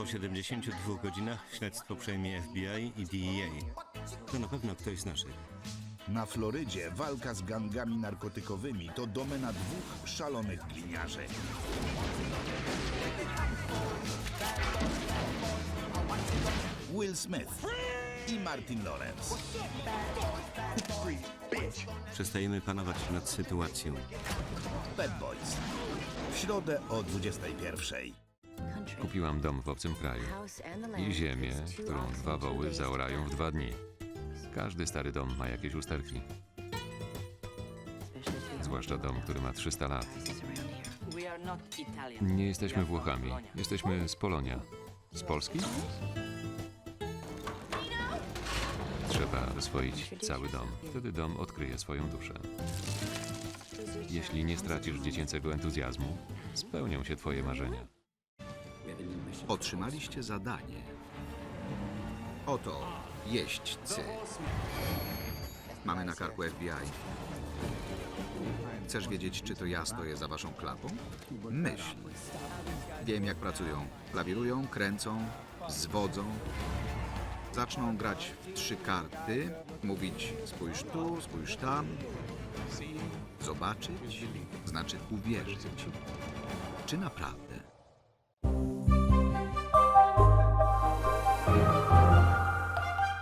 Po 72 godzinach śledztwo przejmie FBI i DEA. To na pewno ktoś z naszych. Na Florydzie walka z gangami narkotykowymi to domena dwóch szalonych gliniarzy. Will Smith i Martin Lawrence. Przestajemy panować nad sytuacją. Bad Boys. W środę o 21.00. Kupiłam dom w obcym kraju i ziemię, którą dwa woły zaorają w dwa dni. Każdy stary dom ma jakieś usterki, zwłaszcza dom, który ma 300 lat. Nie jesteśmy Włochami, jesteśmy z Polonia. Z Polski? Trzeba wyswoić cały dom. Wtedy dom odkryje swoją duszę. Jeśli nie stracisz dziecięcego entuzjazmu, spełnią się twoje marzenia. Otrzymaliście zadanie. Oto jeźdźcy. Mamy na karku FBI. Chcesz wiedzieć, czy to ja stoję za waszą klapą? Myśl. Wiem, jak pracują. Lawirują, kręcą, zwodzą. Zaczną grać w trzy karty, mówić spójrz tu, spójrz tam. Zobaczyć znaczy uwierzyć. Czy naprawdę?